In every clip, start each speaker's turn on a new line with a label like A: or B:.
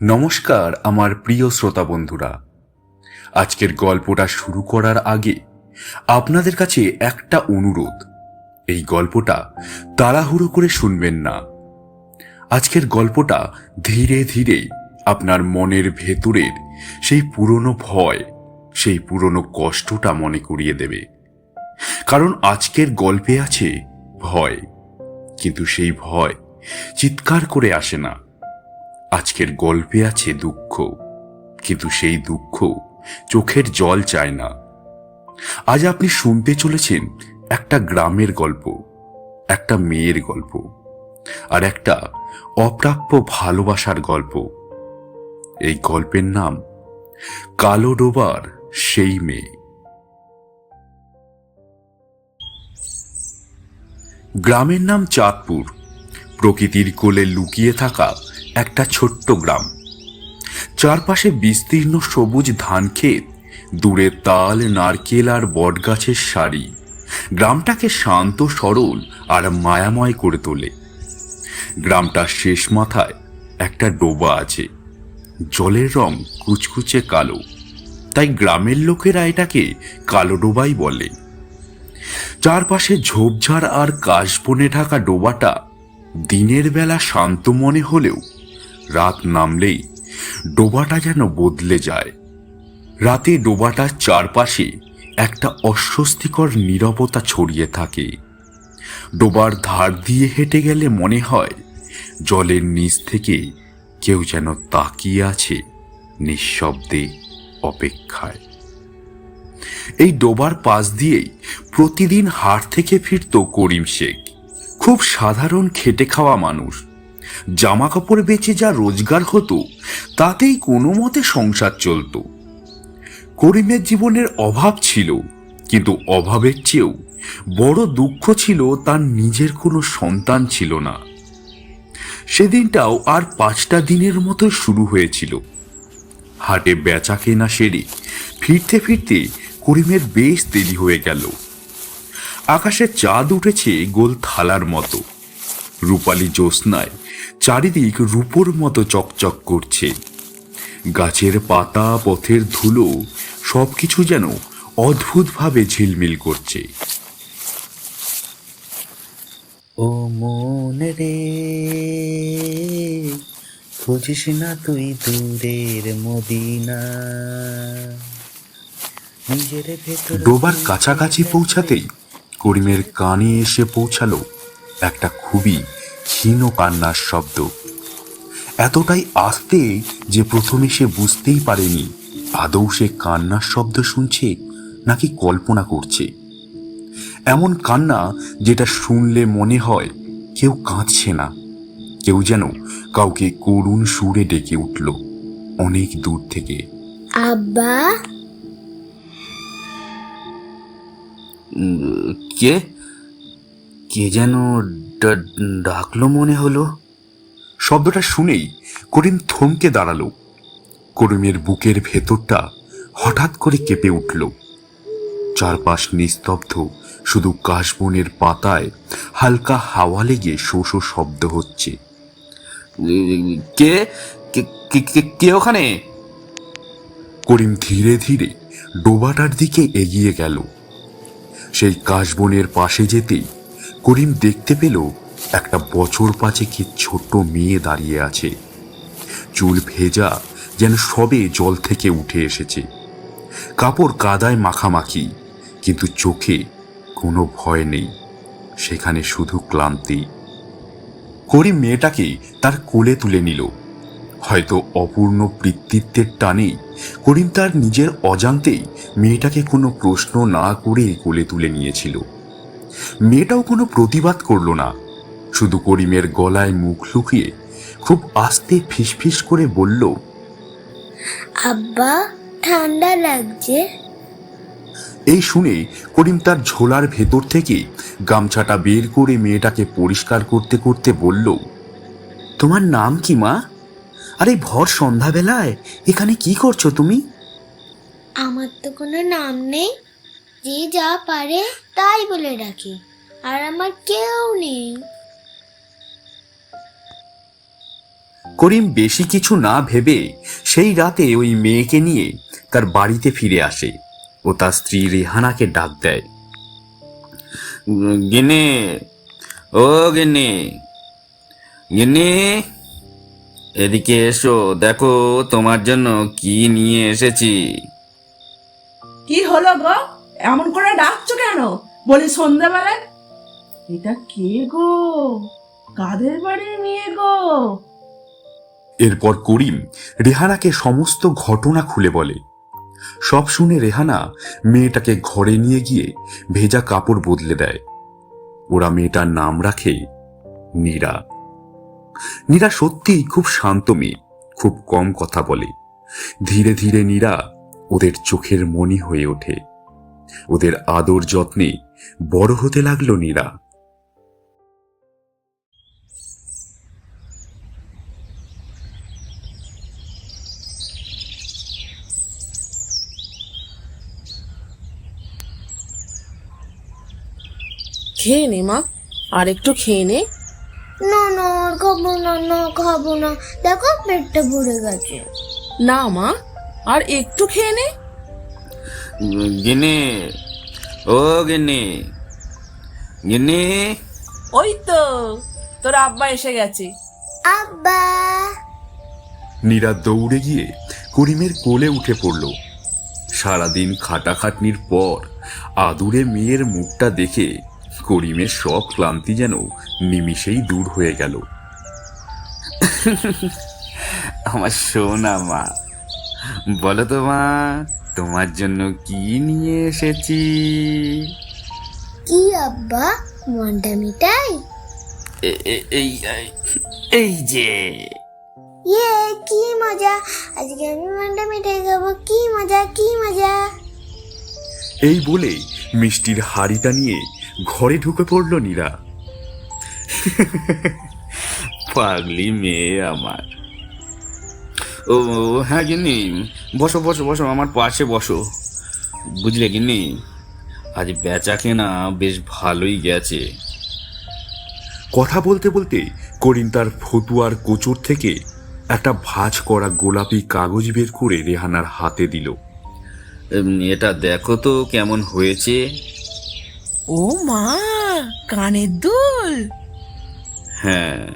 A: নমস্কার, আমার প্রিয় শ্রোতা বন্ধুরা। আজকের গল্পটা শুরু করার আগে আপনাদের কাছে একটা অনুরোধ। এই গল্পটা তাড়াহুড়ো করে শুনবেন না। আজকের গল্পটা ধীরে ধীরে আপনার মনের ভেতরের সেই পুরনো ভয়, সেই পুরনো কষ্টটা মনে করিয়ে দেবে। কারণ আজকের গল্পে আছে ভয়, কিন্তু সেই ভয় চিৎকার করে আসে না। আজকের গল্পে আছে দুঃখ, কিন্তু সেই দুঃখ চোখের জল চায় না। আজ আপনি শুনতে চলেছেন একটা গ্রামের গল্প, একটা মেয়ের গল্প, আর একটা অপ্রাপ্য ভালোবাসার গল্প। এই গল্পের নাম, কালো ডোবার সেই মেয়ে। গ্রামের নাম চাঁদপুর। প্রকৃতির কোলে লুকিয়ে থাকা একটা ছোট্ট গ্রাম। চারপাশে বিস্তীর্ণ সবুজ ধান ক্ষেত, দূরে তাল, নারকেল আর বটগাছের সারি। গ্রামটাকে শান্ত, সরল আর মায়াময় করে তোলে। গ্রামটার শেষ মাথায় একটা ডোবা আছে। জলের রং কুচকুচে কালো। তাই গ্রামের লোকেরা এটাকে কালো ডোবাই বলে। চারপাশে ঝোপঝাড় আর কাশবনে ঢাকা ডোবাটা দিনের বেলা শান্ত মনে হলেও রাত নামলেই ডোবাটা যেন বদলে যায়। রাতে ডোবাটার চারপাশে একটা অস্বস্তিকর নীরবতা ছড়িয়ে থাকে। ডোবার ধার দিয়ে হেঁটে গেলে মনে হয় জলের নিচ থেকে কেউ যেন তাকিয়ে আছে নিঃশব্দে অপেক্ষায়। এই ডোবার পাশ দিয়েই প্রতিদিন হাট থেকে ফিরত করিম শেখ, খুব সাধারণ খেটে খাওয়া মানুষ। জামা কাপড় বেচে যা রোজগার হতো, তাতেই কোনো মতে সংসার চলত। করিমের জীবনের অভাব ছিল, কিন্তু অভাবের চেয়েও বড় দুঃখ ছিল তার নিজের কোনো সন্তান ছিল না। সেদিনটাও আর পাঁচটা দিনের মতো শুরু হয়েছিল। হাটে বেচা কেনা সেরে ফিরতে ফিরতে করিমের বেশ দেরি হয়ে গেল। আকাশে চাঁদ উঠেছে গোল থালার মতো। রূপালী জ্যোৎস্নায় চারিদিক রূপোর মতো চকচক করছে। গাছের পাতা পথের ধুলো সবকিছু যেন অদ্ভুতভাবে ঝিলমিল করছে।
B: ও মন রে খুঁজিস না তুই দূরের মদিনা।
A: ডোবার কাছাকাছি পৌঁছাতেই করিমের কানে এসে পৌঁছালো একটা খুবই ক্ষীণ কান্নার শব্দ। এতটাই আস্তে যে প্রথমে সে বুঝতেই পারেনি আদৌ সে কান্নার শব্দ শুনছে নাকি কল্পনা করছে। এমন কান্না যেটা শুনলে মনে হয় কেউ কাঁদছে না কেউ যেন কাউকে করুণ সুরে ডেকে উঠল অনেক দূর থেকে।
C: আব্বা?
B: উম, কে? কে যেন ডাকলো মনে হলো।
A: শব্দটা শুনেই করিম থমকে দাঁড়াল। করিমের বুকের ভেতরটা হঠাৎ করে কেঁপে উঠল। চারপাশ নিস্তব্ধ শুধু কাশবনের পাতায় হালকা হাওয়া লেগে শো শো শব্দ হচ্ছে।
B: কে- কে ওখানে?
A: করিম ধীরে ধীরে ডোবাটার দিকে এগিয়ে গেল। সেই কাশবনের পাশে যেতেই করিম দেখতে পেল একটা বছর পাঁচেকের ছোট্ট মেয়ে দাঁড়িয়ে আছে। চুল ভেজা যেন সবে জল থেকে উঠে এসেছে। কাপড় কাদায় মাখামাখি, কিন্তু চোখে কোনো ভয় নেই। সেখানে শুধু ক্লান্তি। করিম মেয়েটাকে তার কোলে তুলে নিল। হয়তো অপূর্ণ বৃত্তিত্বের টানেই করিম তার নিজের অজান্তেই মেয়েটাকে কোনো প্রশ্ন না করে কোলে তুলে নিয়েছিল। মেয়েটাও কোনো প্রতিবাদ করল না। শুধু করিমের গলায় মুখ লুকিয়ে খুব আস্তে ফিসফিস করে বলল
C: আব্বা ঠান্ডা লাগছে?
A: এই শুনে করিম তার ঝোলার ভেতর থেকে গামছাটা বের করে মেয়েটাকে পরিষ্কার করতে করতে বলল
B: তোমার নাম কি মা? আরে ভর সন্ধ্যাবেলায় এখানে কি করছ তুমি?
C: আমার তো কোনো নাম নেই। যে যা পারে তাই বলে ডাকে আর আমার কেউ নেই।
B: করিম বেশি কিছু না ভেবে সেই রাতে ওই মেয়েকে নিয়ে তার বাড়িতে ফিরে আসে ও তার স্ত্রী রেহানাকে ডাক দেয়। গেনে ও গেনে গেনে এদিকে এসো দেখো তোমার জন্য কি নিয়ে এসেছি।
D: কি হলো গো? এমন করে ডাকছো কেন? বলি সন্ধ্যাবেলায়? এটা কে গো? কাদের বাড়ির মেয়ে গো?
A: এরপর করিম রেহানাকে সমস্ত ঘটনা খুলে বলে। সব শুনে রেহানা মেয়েটাকে ঘরে নিয়ে গিয়ে ভেজা কাপড় বদলে দেয়। ওরা মেয়েটার নাম রাখে নীরা। নীরা সত্যিই খুব শান্ত মেয়ে, খুব কম কথা বলে। ধীরে ধীরে নীরা ওদের চোখের মনি হয়ে ওঠে। ওদের আদর যত্নে বড় হতে লাগল নীরা।
E: খেয়ে নে মা। আর একটু খেয়ে নে।
C: না না আর খাব না না খাব না। দেখো পেটটা ভরে গেছে।
E: না মা। আর একটু খেয়ে নে।
B: গিনে ও গিনে গিনে
E: ওই তো তোর আব্বা এসে গেছে।
C: আব্বা।
A: নীরা দৌড়ে গিয়ে করিমের কোলে উঠে পড়ল। সারাদিন খাটাখাটনির পর আদুরে মেয়ের মুখটা দেখে করিমের সব ক্লান্তি যেন নিমিষেই দূর হয়ে গেল।
B: আমার সোনা মা বলো তো মা তোমার জন্য কি নিয়ে এসেছি?
C: কি আব্বা? মনটা মিটাই
B: এই এই- এই যে।
C: ইয়ে কি মজা। আজকে আমি মনটা মিটাই খাব। কি মজা কি মজা।
A: এই বলে মিষ্টির হাড়িটা নিয়ে ঘরে ঢুকে পড়ল নীরা।
B: পাগলি মেয়ে আমার। ও হ্যাঁ গিন্নি। বসো বসো বসো আমার পাশে বসো। বুঝলে গিন্নি? আজ বেচা কেনা বেশ ভালোই গেছে।
A: কথা বলতে বলতে করিম তার ফতুয়ার কোচর থেকে একটা ভাঁজ করা গোলাপি কাগজ বের করে রেহানার হাতে দিল।
B: এটা দেখো তো কেমন হয়েছে।
E: ও মা কানের দুল।
B: হ্যাঁ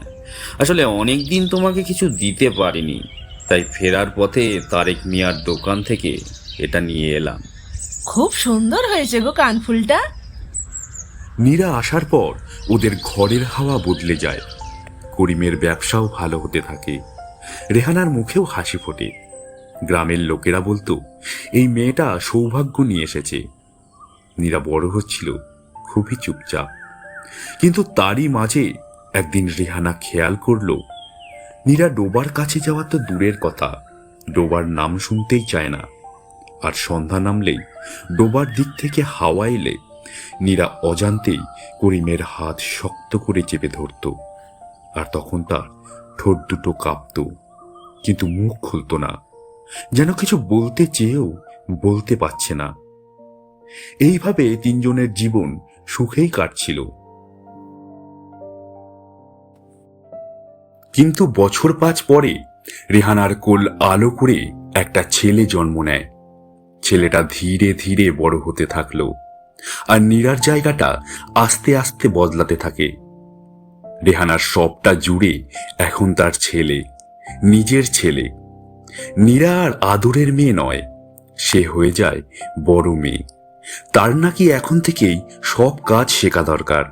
B: আসলে অনেক দিন তোমাকে কিছু দিতে পারিনি। তাই ফেরার পথে তারেক মিয়ার দোকান থেকে এটা নিয়ে এলাম।
E: খুব সুন্দর হয়েছে গো কানফুলটা
A: নীরা আসার পর ওদের ঘরের হাওয়া বদলে যায়। করিমের ব্যবসাও ভালো হতে থাকে। রেহানার মুখেও হাসি ফোটে। গ্রামের লোকেরা বলতো এই মেয়েটা সৌভাগ্য নিয়ে এসেছে। নীরা বড় হচ্ছিল খুবই চুপচাপ। কিন্তু তারই মাঝে একদিন রেহানা খেয়াল করল নীরা ডোবার কাছে যাওয়া তো দূরের কথা। ডোবার নাম শুনতেই চায় না। আর সন্ধ্যা নামলেই ডোবার দিক থেকে হাওয়া এলে নীরা অজান্তেই করিমের হাত শক্ত করে চেপে ধরত। আর তখন তার ঠোঁট দুটো কাঁপত। কিন্তু মুখ খুলতো না। যেন কিছু বলতে চেয়েও বলতে পারছে না। এইভাবে তিনজনের জীবন সুখেই কাটছিল। কিন্তু বছর পাঁচ পরে রেহানার কোল আলো করে একটা ছেলে জন্ম নেয়। ছেলেটা ধীরে ধীরে বড় হতে থাকল আর নীরার জায়গাটা আস্তে আস্তে বদলাতে থাকে। রেহানার সবটা জুড়ে এখন তার ছেলে, নিজের ছেলে। নীরা আর আদরের মেয়ে নয়, সে হয়ে যায় বড় মেয়ে। তার নাকি এখন থেকেই সব কাজ শেখা দরকার।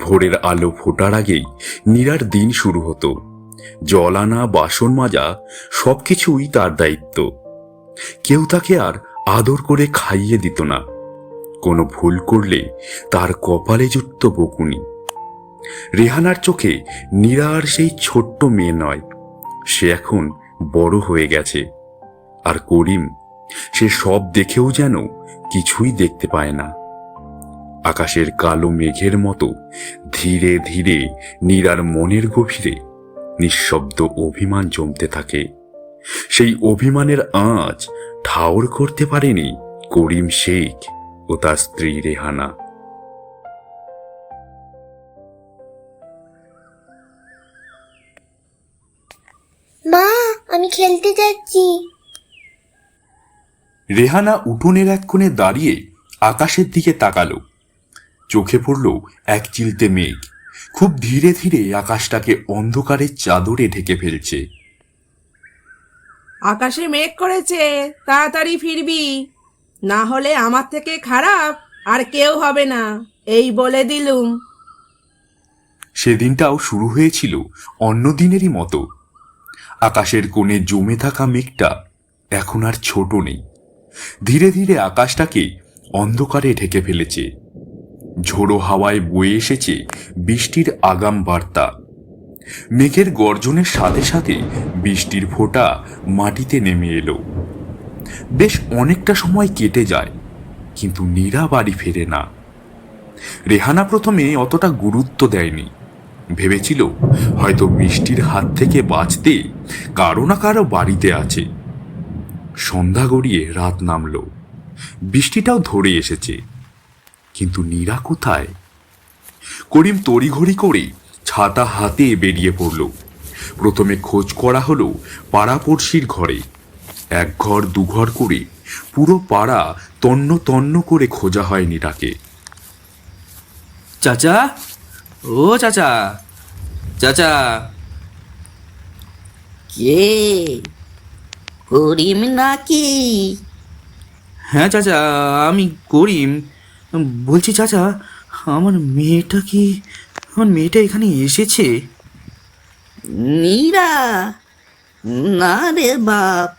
A: ভোরের আলো ফোটার আগেই নীরার দিন শুরু হতো। জল আনা বাসন মাজা, সবকিছুই তার দায়িত্ব। কেউ তাকে আর আদর করে খাইয়ে দিত না। কোনো ভুল করলে তার কপালে জুটত বকুনি। রেহানার চোখে নীরা আর সেই ছোট্ট মেয়ে নয়। সে এখন বড় হয়ে গেছে। আর করিম, সে সব দেখেও যেন কিছুই দেখতে পায় না। আকাশের কালো মেঘের মতো ধীরে ধীরে নীরার মনের গভীরে নিঃশব্দ অভিমান জমতে থাকে। সেই অভিমানের আঁচ ঠাউর করতে পারেনি করিম শেখ ও তার স্ত্রী রেহানা।
C: মা আমি খেলতে যাচ্ছি।
A: রেহানা উঠোনের এক কোণে দাঁড়িয়ে আকাশের দিকে তাকালো। চোখে পড়ল এক চিলতে মেঘ। খুব ধীরে ধীরে আকাশটাকে অন্ধকারের চাদরে ঢেকে ফেলছে।
E: আকাশে মেঘ করেছে তাড়াতাড়ি ফিরবি। না হলে আমার থেকে খারাপ আর কেউ হবে না এই বলে দিলুম।
A: সেদিনটাও শুরু হয়েছিল অন্য দিনেরই মতো। আকাশের কোণে জমে থাকা মেঘটা এখন আর ছোট নেই। ধীরে ধীরে আকাশটাকে অন্ধকারে ঢেকে ফেলেছে। ঝোড়ো হাওয়ায় বয়ে এসেছে বৃষ্টির আগাম বার্তা। মেঘের গর্জনের সাথে সাথে বৃষ্টির ফোঁটা মাটিতে নেমে এলো। বেশ অনেকটা সময় কেটে যায়, কিন্তু নীরা বাড়ি ফেরে না। রেহানা প্রথমে অতটা গুরুত্ব দেয়নি। ভেবেছিল, হয়তো বৃষ্টির হাত থেকে বাঁচতে কারও না কারও বাড়িতে আছে। সন্ধ্যা গড়িয়ে রাত নামল। বৃষ্টিটাও ধরে এসেছে। কিন্তু নীরা কোথায়? করিম তড়িঘড়ি করে ছাতা হাতে বেরিয়ে পড়ল। প্রথমে খোঁজ করা হলো পাড়াপড়শির ঘরে। এক ঘর দুঘর করে পুরো পাড়া তন্ন তন্ন করে খোঁজা হয় নীরাকে।
B: চাচা? ও চাচা। চাচা।
F: কে? করিম নাকি?
B: হ্যাঁ চাচা আমি করিম। বলছি চাচা আমার মেয়েটা কি আমার মেয়েটা এখানে এসেছে?
F: নীরা না রে বাপ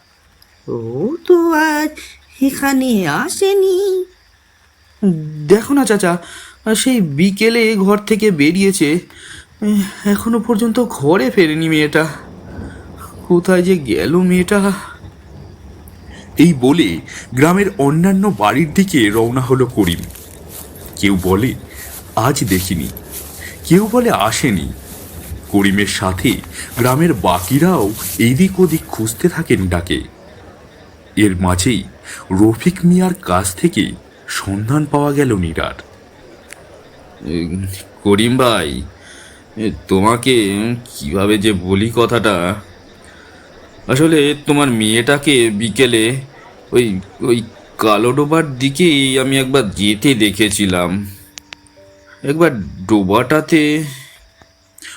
F: ও তো আজ এখানে আসেনি।
B: দেখো না চাচা সেই বিকেলে ঘর থেকে বেরিয়েছে এখনও পর্যন্ত ঘরে ফেরেনি মেয়েটা। কোথায় যে গেল মেয়েটা?
A: এই বলে গ্রামের অন্যান্য বাড়ির দিকে রওনা হলো করিম। কেউ বলে, আজ দেখিনি। কেউ বলে, আসেনি। করিমের সাথে গ্রামের বাকিরাও এইদিক ওদিক খুঁজতে থাকেন ডাকে। এর মাঝেই রফিক মিয়ার কাছ থেকে সন্ধান পাওয়া গেল নীরার।
B: করিম ভাই, তোমাকে কীভাবে যে বলি কথাটা? আসলে তোমার মেয়েটাকে বিকেলে ওই ওই কালো ডোবার দিকেই আমি একবার যেতে দেখেছিলাম। একবার ডোবাটাতে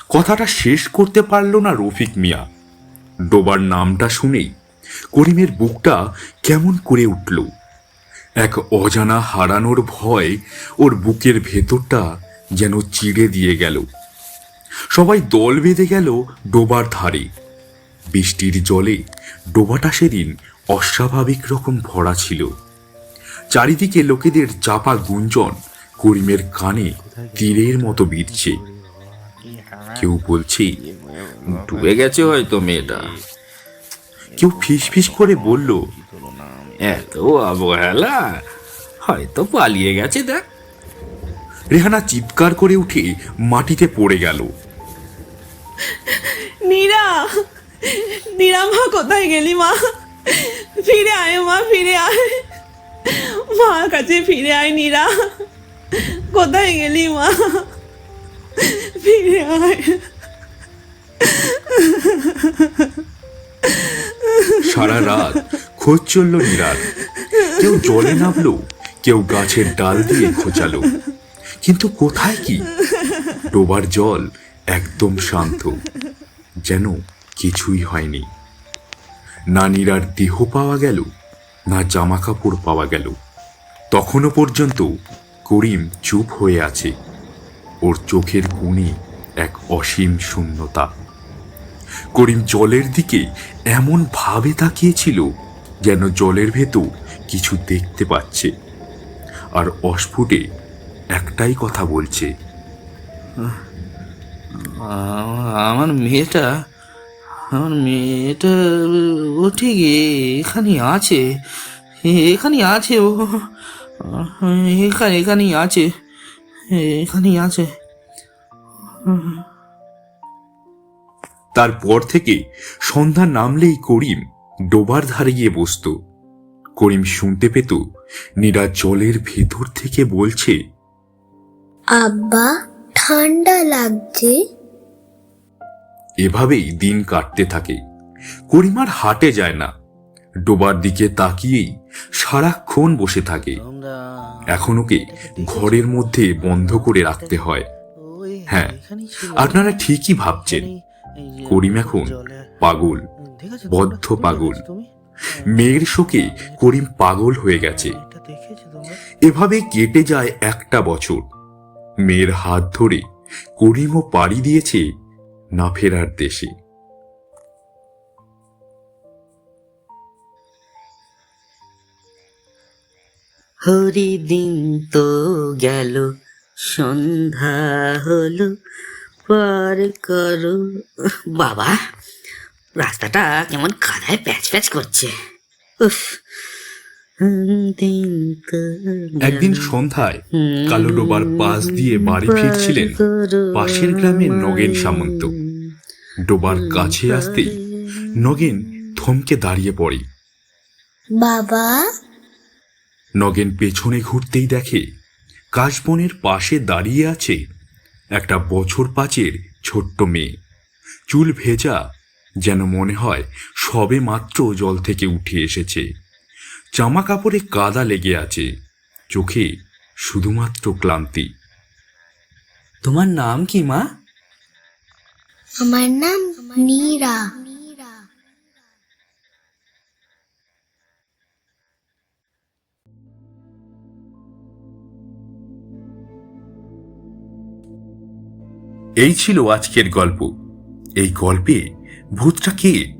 A: কথাটা শেষ করতে পারল না রফিক মিয়া। ডোবার নামটা শুনেই করিমের বুকটা কেমন করে উঠল। এক অজানা হারানোর ভয় ওর বুকের ভেতরটা যেন চিড়ে দিয়ে গেল। সবাই দল বেঁধে গেল ডোবার ধারে। বৃষ্টির জলে ডোবাটা সেদিন অস্বাভাবিক রকম ভরা ছিল। চারিদিকে লোকেদের চাপা গুঞ্জন, করিমের কানে তীরের মতো বিঁধছে কেউ বলছে,
B: ডুবে গেছে হয়তো মেয়েটা।
A: কেউ ফিস ফিস করে বলল,
B: এত অবহেলা, হয়তো পালিয়ে গেছে, দেখ।
A: রেহানা চিৎকার করে উঠে মাটিতে পড়ে গেল।
E: নীরা নীরা মা, কোথায় গেলি মা? ফিরে আয় মা, ফিরে আয়। মা কাছে ফিরে আয় নীরা। কোথায় গেলি মা? ফিরে আয়।
A: সারা রাত খোঁজ চলল নিরার। কেউ জলে নামলো, কেউ গাছের ডাল দিয়ে খোঁচালো। কিন্তু কোথায় কি? ডোবার জল একদম শান্ত, যেন কিছুই হয়নি। না নীরার দেহ পাওয়া গেল, না জামা কাপড় পাওয়া গেল। তখনও পর্যন্ত করিম চুপ হয়ে আছে। ওর চোখের কোণে এক অসীম শূন্যতা। করিম জলের দিকে এমন ভাবে তাকিয়েছিল যেন জলের ভেতর কিছু দেখতে পাচ্ছে। আর অস্ফুটে একটাই কথা বলছে।
B: আমার মেয়েটা আমার মেয়েটা ও ঠিক এখানে আছে। এখানে আছে ও। এখানে এখানেই আছে এখানেই আছে
A: তারপর থেকে সন্ধ্যা নামলেই করিম ডোবার ধারে গিয়ে বসত। করিম শুনতে পেত নীরা জলের ভেতর থেকে বলছে
C: আব্বা ঠান্ডা লাগছে।
A: এভাবেই দিন কাটতে থাকে। করিম আর হাটে যায় না। ডোবার দিকে তাকিয়েই সারাক্ষণ বসে থাকে। এখন ওকে ঘরের মধ্যে বন্ধ করে রাখতে হয়? হ্যাঁ আপনারা ঠিকই ভাবছেন। করিম এখন পাগল, বদ্ধ পাগল। মেয়ের শোকে করিম পাগল হয়ে গেছে। এভাবে কেটে যায় একটা বছর। মেয়ের হাত ধরে করিমও পাড়ি দিয়েছে না ফেরার দেশে।
F: হরি দিন তো গেল সন্ধ্যা হলো পার করো। বাবা রাস্তাটা কেমন কাদায় প্যাচ প্যাচ করছে। উফ দিন
A: একদিন সন্ধ্যায় কালো ডোবার পাশ দিয়ে বাড়ি ফিরছিলেন পাশের গ্রামের নগেন সামন্ত। ডোবার কাছে আসতেই নগেন থমকে দাঁড়িয়ে পড়ে।
C: বাবা
A: নগেন পেছনে ঘুরতেই দেখে কাশবনের পাশে দাঁড়িয়ে আছে একটা বছর পাঁচের ছোট্ট মেয়ে। চুল ভেজা যেন মনে হয় সবে মাত্র জল থেকে উঠে এসেছে। জামা কাপড়ে কাদা লেগে আছে চোখে শুধুমাত্র ক্লান্তি।
G: তোমার নাম কি মা?
C: আমার নাম নীরা।
A: এই ছিল আজকের গল্প। এই গল্পে ভূতটা কে?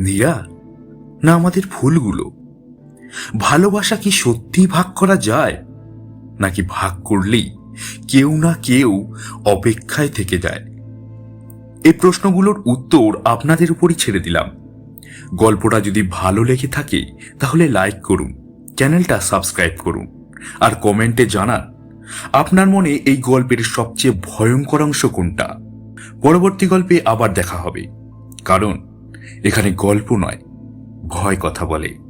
A: নীরা? না আমাদের ফুলগুলো? ভালোবাসা কি সত্যি ভাগ করা যায়? নাকি ভাগ করলেই কেউ না কেউ অপেক্ষায় থেকে যায়? এই প্রশ্নগুলোর উত্তর আপনাদের উপরই ছেড়ে দিলাম। গল্পটা যদি ভালো লেগে থাকে, তাহলে লাইক করুন, চ্যানেলটা সাবস্ক্রাইব করুন, আর কমেন্টে জানান আপনার মনে এই গল্পের সবচেয়ে ভয়ঙ্কর অংশ কোনটা? পরবর্তী গল্পে আবার দেখা হবে। কারণ, এখানে গল্প নয়, ভয় কথা বলে।